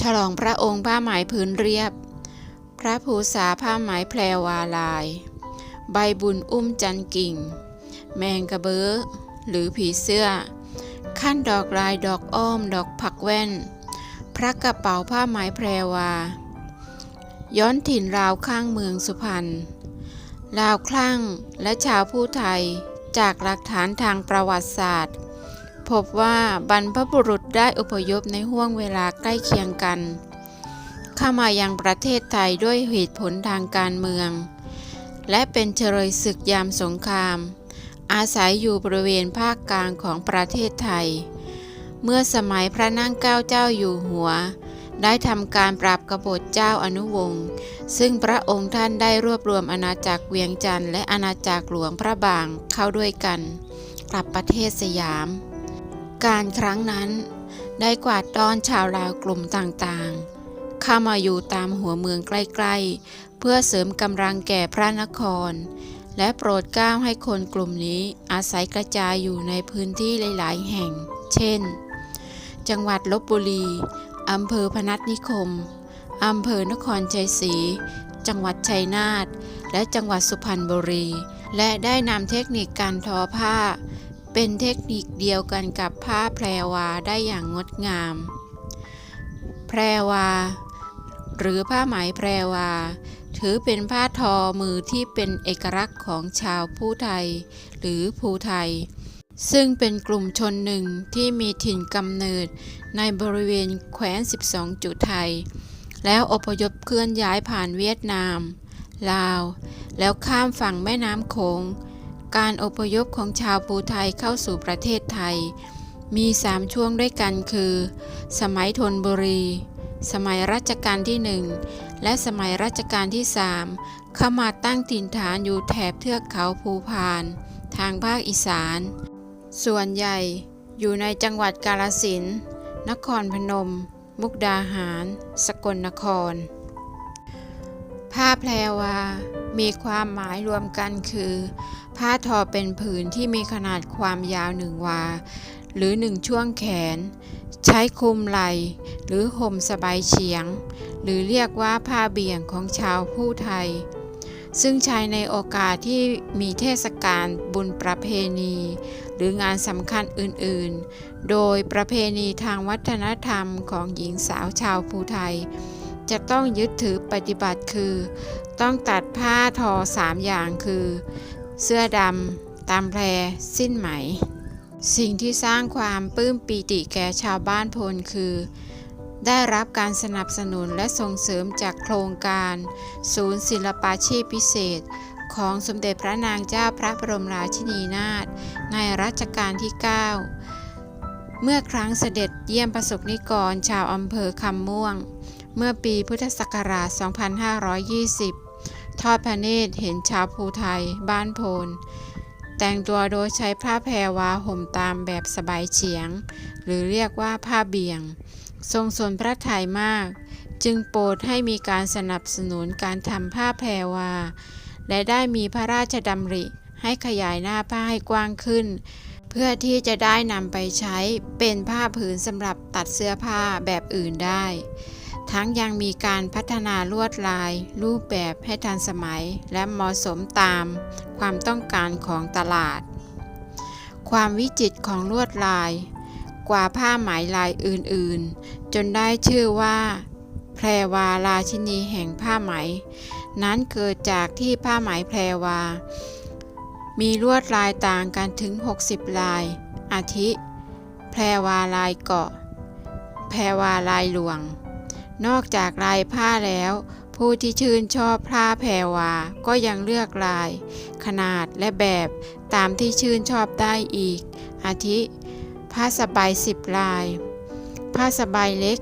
ฉลองพระองค์ผ้าไหมผืนเรียบ พระภูษาผ้าไหมแพรวาลาย ใบบุญอุ้มจันกิ่ง แมงกระเบื้อหรือผีเสื้อ ขั้นดอกลายดอกอ้อมดอกผักแว่น พระกระเป๋าผ้าไหมแพรวา ย้อนถิ่นราวข้างเมืองสุพรรณลาวคลั่งและชาวผู้ไทยจากหลักฐานทางประวัติศาสตร์ พบว่าบรรพบุรุษได้อพยพในห่วงเวลาใกล้เคียงกัน เข้ามายังประเทศไทยด้วยเหตุผลทางการเมือง และเป็นเฉลยศึกยามสงคราม อาศัยอยู่บริเวณภาคกลางของประเทศไทย เมื่อสมัยพระนั่งเก้าเจ้าอยู่หัว ได้ทำการปราบกบฏเจ้าอนุวงศ์ซึ่งพระองค์ท่านได้รวบรวมอาณาจักรเวียงจันทร์และอาณาจักรหลวงพระบางเข้าด้วยกัน กลับประเทศสยาม การครั้งนั้น ได้กวาดต้อนชาวลาวกลุ่มต่างๆ เข้ามาอยู่ตามหัวเมืองใกล้ๆ เพื่อเสริมกำลังแก่พระนคร และโปรดเกล้าให้คนกลุ่มนี้อาศัยกระจายอยู่ในพื้นที่หลายๆ แห่ง เช่น จังหวัดลบบุรีอำเภอพนัสนิคมอำเภอนครชัยศรี จังหวัดชัยนาท และจังหวัดสุพรรณบุรี และได้นำเทคนิคการทอผ้า เป็นเทคนิคเดียวกันกับผ้าแพรวาได้อย่างงดงาม แพรวา หรือผ้าไหมแพรวา ถือเป็นผ้าทอมือที่เป็นเอกลักษณ์ของชาวผู้ไทย หรือภูไทย ซึ่งเป็นกลุ่มชนหนึ่งที่มีถิ่นกำเนิดในบริเวณแคว้น 12 จุดไทย แล้วอพยพเคลื่อนย้ายผ่านเวียดนาม ลาว แล้วข้ามฝั่งแม่น้ำโขง การอพยพของชาวภูไทยเข้าสู่ประเทศไทย มีสามช่วงด้วยกันคือ สมัยธนบุรี สมัยรัชกาลที่หนึ่งและสมัยรัชกาลที่สามเข้ามาตั้งถิ่นฐานอยู่แถบเทือกเขาภูพาน ทางภาคอีสาน ส่วนใหญ่อยู่ในจังหวัดกาฬสินธุ์นครพนม มุกดาหาร สกลนคร ผ้าแพรวา มีความหมายรวมกันคือ ผ้าทอเป็นผืนที่มีขนาดความยาวหนึ่งวา หรือหนึ่งช่วงแขน ใช้คลุมไหล่หรือห่มสบายเฉียง หรือเรียกว่าผ้าเบี่ยงของชาวผู้ไทย ซึ่งใช้ในโอกาสที่มีเทศกาลบุญประเพณี หรืองานสำคัญอื่นๆ โดยประเพณีทางวัฒนธรรมของหญิงสาวชาวภูไทย จะต้องยึดถือปฏิบัติคือ ต้องตัดผ้าทอสามอย่างคือ เสื้อดำตามแพรสิ้นไหม สิ่งที่สร้างความปลื้มปีติแก่ชาวบ้านพลคือ ได้รับการสนับสนุนและส่งเสริมจากโครงการ ศูนย์ศิลปาชีพพิเศษ ของสมเด็จพระนางเจ้าพระบรมราชินีนาถในรัชกาลที่ 9 เมื่อครั้งเสด็จเยี่ยมประสบนิกรชาวอำเภอคำม่วง เมื่อปีพุทธศักราช 2520 ทอดพระเนตรเห็นชาวภูไทยบ้านโพน แต่งตัวโดยใช้ผ้าแพรวาห่มตามแบบสบายเฉียง หรือเรียกว่าผ้าเบี่ยง ทรงสนพระทัยมาก จึงโปรดให้มีการสนับสนุนการทำผ้าแพรวา และได้มีพระราชดำริให้ขยายหน้าผ้าให้กว้างขึ้น เพื่อที่จะได้นำไปใช้เป็นผ้าผืนสำหรับตัดเสื้อผ้าแบบอื่นได้ ทั้งยังมีการพัฒนาลวดลาย รูปแบบให้ทันสมัย และเหมาะสมตามความต้องการของตลาด ความวิจิตรของลวดลาย กว่าผ้าไหมลายอื่นๆ จนได้ชื่อว่า แพรวาราชินีแห่งผ้าไหม นั้นเกิดจากที่ผ้าไหมแพรวา มีลวดลายต่างกันถึง 60 ลาย อาทิ แพรวาลายเกาะ แพรวาลายหลวง นอกจากลายผ้าแล้ว ผู้ที่ชื่นชอบผ้าแพรวา ก็ยังเลือกลาย ขนาดและแบบตามที่ชื่นชอบได้อีก อาทิ ผ้าสบายสิบลาย ผ้าสบายเล็ก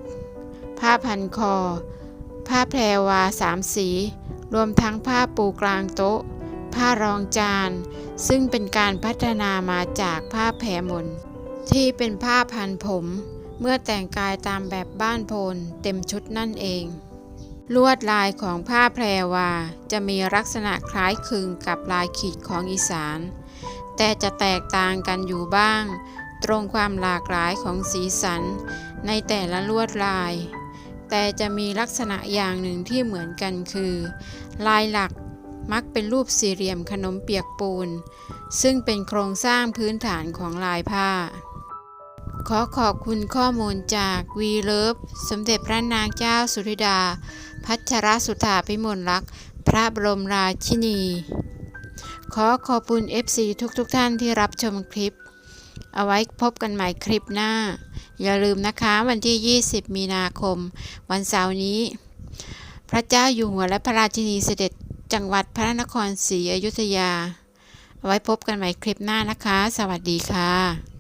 ผ้าพันคอ ผ้าแพรวาสามสี รวมทั้งผ้าปูกลางโต๊ะ ผ้ารองจาน ซึ่งเป็นการพัฒนามาจากผ้าแพรมนที่เป็นผ้าพันผม เมื่อแต่งกายตามแบบบ้านโพนเต็มชุดนั่นเอง ลวดลายของผ้าแพรวาจะมีลักษณะคล้ายคลึงกับลายขีดของอีสาน แต่จะแตกต่างกันอยู่บ้าง ตรงความหลากหลายของสีสันในแต่ละลวดลาย แต่จะมีลักษณะอย่างหนึ่งที่เหมือนกันคือ ลายหลักมักเป็นรูปสี่เหลี่ยมขนมเปียกปูน ซึ่งเป็นโครงสร้างพื้นฐานของลายผ้า ขอขอบคุณข้อมูลจากวีเลิฟสมเด็จพระนางเจ้าสุธิดา พัชรสุธาพิมลลักษณ์ พระบรมราชินี ขอขอบคุณ FC ทุกๆทท่านที่รับชมคลิป เอาไว้พบกันใหม่คลิปหน้า อย่าลืมนะคะวันที่ 20 มีนาคม วันเสาร์นี้ พระเจ้าอยู่หัวและพระราชินีเสด็จจังหวัดพระนครศรีอยุธยา เอาไว้พบกันใหม่คลิปหน้านะคะ สวัสดีค่ะ